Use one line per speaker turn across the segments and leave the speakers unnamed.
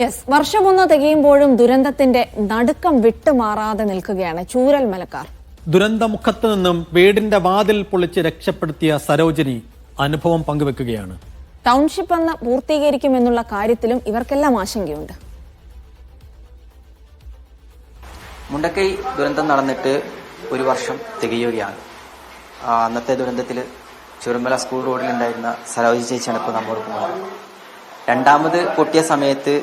Yes വർഷമൊന്ന് തികയുമ്പോഴും ദുരന്തത്തിന്റെ നടുക്കം വിട്ടുമാറാതെ നിൽക്കുകയാണ് ചൂരൽ മലക്കാർ.
ദുരന്തമുഖത്ത് നിന്നും വീടിന്റെ വാതിൽ പൊളിച്ച് രക്ഷപ്പെടുത്തിയ സരോജിനി അനുഭവം പങ്കുവെക്കുകയാണ്.
ടൗൺഷിപ്പ് എന്ന് പൂർത്തീകരിക്കുമെന്നുള്ള കാര്യത്തിലും ഇവർക്കെല്ലാം ആശങ്കയുണ്ട്.
മുണ്ടക്കൈ ദുരന്തം നടന്നിട്ട് ഒരു വർഷം തികയുകയാണ്. അന്നത്തെ ദുരന്തത്തിൽ ചുരുമല സ്കൂൾ റോഡിലുണ്ടായിരുന്ന സരോജി ചേച്ചിയാണ് ഇപ്പോൾ നമ്മോടൊപ്പം. രണ്ടാമത് പൊട്ടിയ സമയത്ത്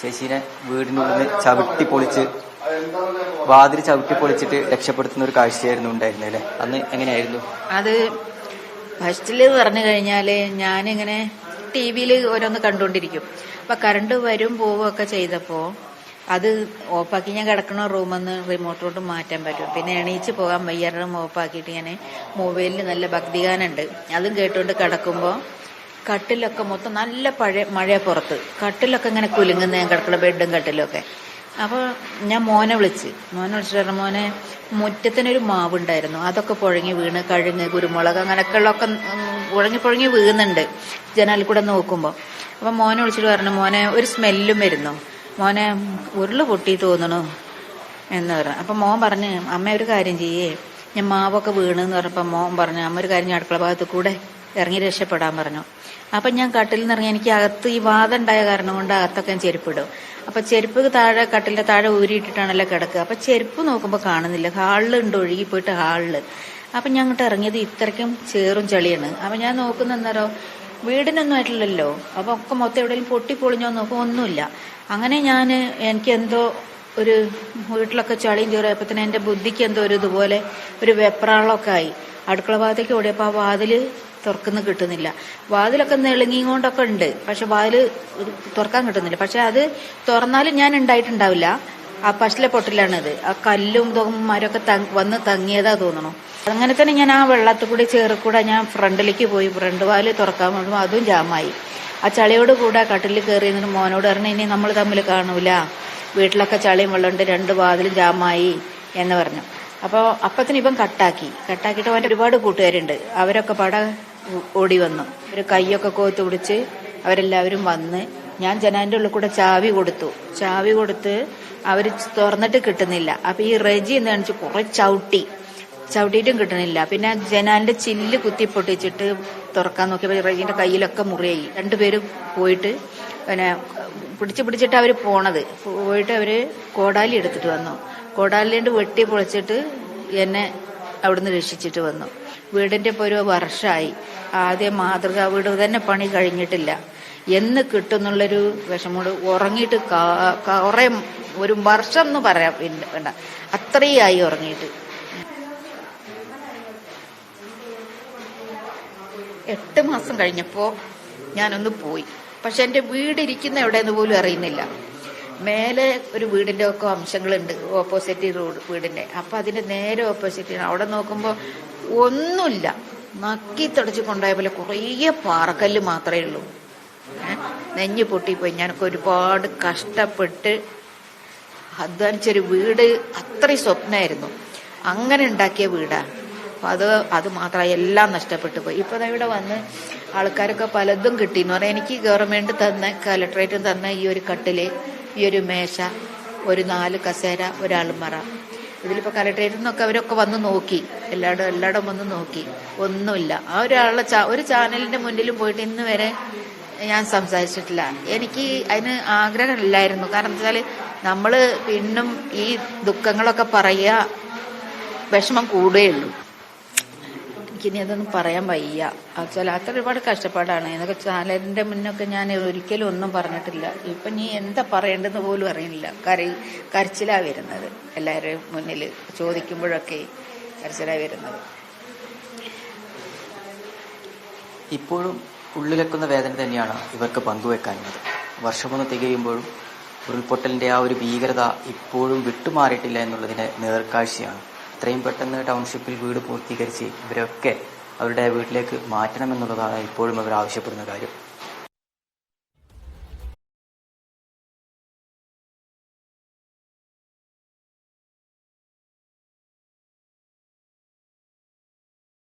ചേച്ചീനെ വീടിനുള്ളിൽ നിന്ന് ചവിട്ടി പൊളിച്ച് വാതിൽ ചവിട്ടി പൊളിച്ചിട്ട് രക്ഷപ്പെടുത്തുന്ന ഒരു കാഴ്ചയായിരുന്നു ഉണ്ടായിരുന്നത് അല്ലേ? അന്ന് എങ്ങനെയായിരുന്നു?
അത് ഫസ്റ്റിൽ പറഞ്ഞു കഴിഞ്ഞാൽ ഞാനിങ്ങനെ ടി വിയിൽ ഓരോന്ന് കണ്ടുകൊണ്ടിരിക്കും. അപ്പൊ കറണ്ട് വരും പോവും ഒക്കെ ചെയ്തപ്പോ അത് ഓഫാക്കി ഞാൻ കിടക്കണ റൂമെന്ന് റിമോട്ടോട്ട് മാറ്റാൻ പറ്റും. പിന്നെ എണീച്ച് പോകാൻ വയ്യാറും ഓഫാക്കിയിട്ട് ഞാൻ മൊബൈലിൽ നല്ല ഭക്തിഗാനുണ്ട്. അതും കേട്ടുകൊണ്ട് കിടക്കുമ്പോൾ കട്ടിലൊക്കെ മൊത്തം നല്ല പഴയ മഴ പുറത്ത്. കട്ടിലൊക്കെ ഇങ്ങനെ കുലുങ്ങുന്ന ഞാൻ കിടക്കുന്ന ബെഡും കട്ടിലും ഒക്കെ അപ്പോൾ ഞാൻ മോനെ വിളിച്ച്. മോനെ വിളിച്ചിട്ട് പറഞ്ഞു മോനെ മുറ്റത്തിനൊരു മാവുണ്ടായിരുന്നു. അതൊക്കെ പുഴങ്ങി വീണ് കഴുങ്ങ് കുരുമുളക് അങ്ങനെയൊക്കെ ഉള്ളതൊക്കെ പുഴങ്ങി പുഴങ്ങി വീഴുന്നുണ്ട് ജനാലിൽ കൂടെ നോക്കുമ്പോൾ അപ്പം മോനെ വിളിച്ചിട്ട് പറഞ്ഞു മോനെ ഒരു സ്മെല്ലും വരുന്നു. മോനെ ഉരുൾ പൊട്ടി തോന്നണു. എന്ന് പറഞ്ഞു. അപ്പം മോൻ പറഞ്ഞ് അമ്മ ഒരു കാര്യം ചെയ്യേ. ഞാൻ മാവൊക്കെ വീണെന്ന് പറഞ്ഞപ്പോൾ മോൻ പറഞ്ഞു അമ്മ ഒരു കാര്യം അടുക്കള ഭാഗത്ത് കൂടെ ഇറങ്ങി രക്ഷപ്പെടാൻ പറഞ്ഞു. അപ്പം ഞാൻ കട്ടിൽ നിന്ന് ഇറങ്ങി എനിക്ക് അകത്ത് ഈ വാദം ഉണ്ടായ കാരണം കൊണ്ട് അകത്തൊക്കെ ഞാൻ ചെരുപ്പിടും. അപ്പൊ ചെരുപ്പ് താഴെ കട്ടിലിന്റെ താഴെ ഊരിയിട്ടിട്ടാണല്ലോ കിടക്കുക. അപ്പൊ ചെരുപ്പ് നോക്കുമ്പോൾ കാണുന്നില്ല. ഹാളിലുണ്ട് ഒഴുകി പോയിട്ട് ഹാളിൽ. അപ്പൊ ഞാൻ അങ്ങോട്ട് ഇറങ്ങിയത് ഇത്രയ്ക്കും ചേറും ചളിയാണ്. അപ്പൊ ഞാൻ നോക്കുന്ന എന്താരോ വീടിനൊന്നും ആയിട്ടില്ലല്ലോ. അപ്പൊ ഒക്കെ മൊത്തം എവിടെയെങ്കിലും പൊട്ടിപ്പൊളിഞ്ഞോ നോക്കും ഒന്നുമില്ല. അങ്ങനെ ഞാൻ എനിക്ക് എന്തോ ഒരു വീട്ടിലൊക്കെ ചളിയും ചേറിയപ്പോ തന്നെ എന്റെ ബുദ്ധിക്ക് എന്തോ ഒരു ഇതുപോലെ ഒരു വെപ്രാളമൊക്കെ ആയി. അടുക്കള ഭാഗത്തേക്ക് ഓടിയപ്പോ ആ വാതിൽ തുറക്കുന്ന കിട്ടുന്നില്ല. വാതിലൊക്കെ നെളുങ്ങിക്കൊണ്ടൊക്കെ ഉണ്ട്. പക്ഷെ വാതിൽ തുറക്കാൻ കിട്ടുന്നില്ല. പക്ഷെ അത് തുറന്നാലും ഞാൻ ഉണ്ടായിട്ടുണ്ടാവില്ല. ആ പശിലെ പൊട്ടിലാണിത്. ആ കല്ലും മരമൊക്കെ വന്ന് തങ്ങിയതാ തോന്നണു. അങ്ങനെ തന്നെ ഞാൻ ആ വെള്ളത്തിൽ കൂടി ചേറിക്കൂടെ ഞാൻ ഫ്രണ്ടിലേക്ക് പോയി. ഫ്രണ്ട് വാൽ തുറക്കാൻ വേണ്ടി അതും ജാമായി. ആ ചളിയോട് കൂടെ കട്ടിലിൽ കയറി നിന്നിട്ട് മോനോട് പറഞ്ഞു ഇനി നമ്മൾ തമ്മിൽ കാണൂല. വീട്ടിലൊക്കെ ചളിയും വെള്ളമുണ്ട്. രണ്ട് വാതിലും ജാമായി. എന്ന് പറഞ്ഞു. അപ്പോൾ അപ്പത്തിന് ഇപ്പം കട്ടാക്കി. കട്ടാക്കിയിട്ട് അവന്റെ ഒരുപാട് കൂട്ടുകാരുണ്ട്. അവരൊക്കെ പട ഓടി വന്നു. ഒരു കൈയൊക്കെ കോത്ത് പിടിച്ച് അവരെല്ലാവരും വന്ന് ഞാൻ ജനാന്റെ ഉള്ളിൽ കൂടെ ചാവി കൊടുത്തു. ചാവി കൊടുത്ത് അവർ തുറന്നിട്ട് കിട്ടുന്നില്ല. അപ്പൊ ഈ റെജി എന്ന് കാണിച്ച് കുറെ ചവിട്ടി. ചവിട്ടിയിട്ടും കിട്ടണില്ല പിന്നെ ജനാലിന്റെ ചില്ല് കുത്തി പൊട്ടിച്ചിട്ട് തുറക്കാൻ നോക്കിയപ്പോൾ റെജിന്റെ കയ്യിലൊക്കെ മുറിയായി. രണ്ടുപേരും പോയിട്ട് പിന്നെ പിടിച്ച് പിടിച്ചിട്ട് അവർ പോണത്. പോയിട്ട് അവർ കോടാലി എടുത്തിട്ട് വന്നു. കോടാലിന്റെ വെട്ടി പൊളിച്ചിട്ട് എന്നെ അവിടുന്ന് രക്ഷിച്ചിട്ട് വന്നു. വീടിന്റെ ഇപ്പോൾ ഒരു വർഷമായി ആദ്യം മാതൃകാ വീട് തന്നെ പണി കഴിഞ്ഞിട്ടില്ല. എന്ന് കിട്ടുന്നുള്ളൊരു വിഷമോട് ഉറങ്ങിയിട്ട് കുറേ ഒരു വർഷം എന്ന് പറയാം. വേണ്ട. അത്രയായി ഉറങ്ങിയിട്ട്. എട്ട് മാസം കഴിഞ്ഞപ്പോ ഞാനൊന്ന് പോയി. പക്ഷെ എന്റെ വീട് ഇരിക്കുന്ന എവിടെയെന്ന് പോലും അറിയുന്നില്ല. മേലെ ഒരു വീടിന്റെ ഒക്കെ അംശങ്ങളുണ്ട് ഓപ്പോസിറ്റ് റോഡ് വീടിന്റെ. അപ്പൊ അതിന്റെ നേരെ ഓപ്പോസിറ്റ് അവിടെ നോക്കുമ്പോ ഒന്നുമില്ല. നക്കി തുടച്ചു കൊണ്ടായ പോലെ കുറേ പാറക്കല്ല് മാത്രമേ ഉള്ളൂ? നെഞ്ഞ് പൊട്ടിപ്പോയി. ഞാനൊക്കെ ഒരുപാട് കഷ്ടപ്പെട്ട് അധ്വാനിച്ചൊരു വീട് അത്രയും സ്വപ്നമായിരുന്നു അങ്ങനെ ഉണ്ടാക്കിയ വീടാണ് അപ്പൊ അത് അത് മാത്രമായി എല്ലാം നഷ്ടപ്പെട്ടു പോയി. ഇപ്പൊ ഇവിടെ വന്ന് ആൾക്കാരൊക്കെ പലതും കിട്ടിന്ന് പറയാം എനിക്ക് ഗവൺമെന്റ് തന്ന കലക്ട്രേറ്റും തന്ന ഈ ഒരു കട്ടിൽ ഈ ഒരു മേശ ഒരു നാല് കസേര ഒരാൾമറ ഇതിലിപ്പോൾ കലക്ടറേറ്റിൽ നിന്നൊക്കെ അവരൊക്കെ വന്ന് നോക്കി. എല്ലായിടും എല്ലായിടും വന്ന് നോക്കി. ഒന്നുമില്ല. ആ ഒരാളുടെ ഒരു ചാനലിന്റെ മുന്നിലും പോയിട്ട് ഇന്ന് വരെ ഞാൻ സംസാരിച്ചിട്ടില്ല. എനിക്ക് അതിന് ആഗ്രഹമില്ലായിരുന്നു. കാരണം എന്താ വെച്ചാൽ നമ്മൾ പിന്നും ഈ ദുഃഖങ്ങളൊക്കെ പറയുക വിഷമം കൂടുകയുള്ളൂ. എനിക്കിനി അതൊന്നും പറയാൻ വയ്യ. അച്ഛാ അത്ര ഒരുപാട് കഷ്ടപ്പാടാണ്. എന്നൊക്കെ ചാനലിന്റെ മുന്നൊക്കെ ഞാൻ ഒരിക്കലും ഒന്നും പറഞ്ഞിട്ടില്ല. ഇപ്പൊ നീ എന്താ പറയേണ്ടതെന്ന് പോലും അറിയില്ല കരി കരച്ചിലാ വരുന്നത്. എല്ലാവരുടെയും മുന്നിൽ ചോദിക്കുമ്പോഴൊക്കെ കരച്ചിലാ വരുന്നത്.
ഇപ്പോഴും ഉള്ളിലെക്കുന്ന വേദന തന്നെയാണ് ഇവർക്ക് പങ്കുവെക്കാനുള്ളത്. വർഷമൊന്ന് തികയുമ്പോഴും ഉരുൾപൊട്ടലിന്റെ ആ ഒരു ഭീകരത ഇപ്പോഴും വിട്ടുമാറിയിട്ടില്ല എന്നുള്ളതിന്റെ നേർക്കാഴ്ചയാണ്. ഇത്രയും പെട്ടെന്ന് ടൗൺഷിപ്പിൽ വീട് പൂർത്തീകരിച്ച് ഇവരൊക്കെ അവരുടെ വീട്ടിലേക്ക് മാറ്റണമെന്നുള്ളതാണ് ഇപ്പോഴും അവർ ആവശ്യപ്പെടുന്ന കാര്യം.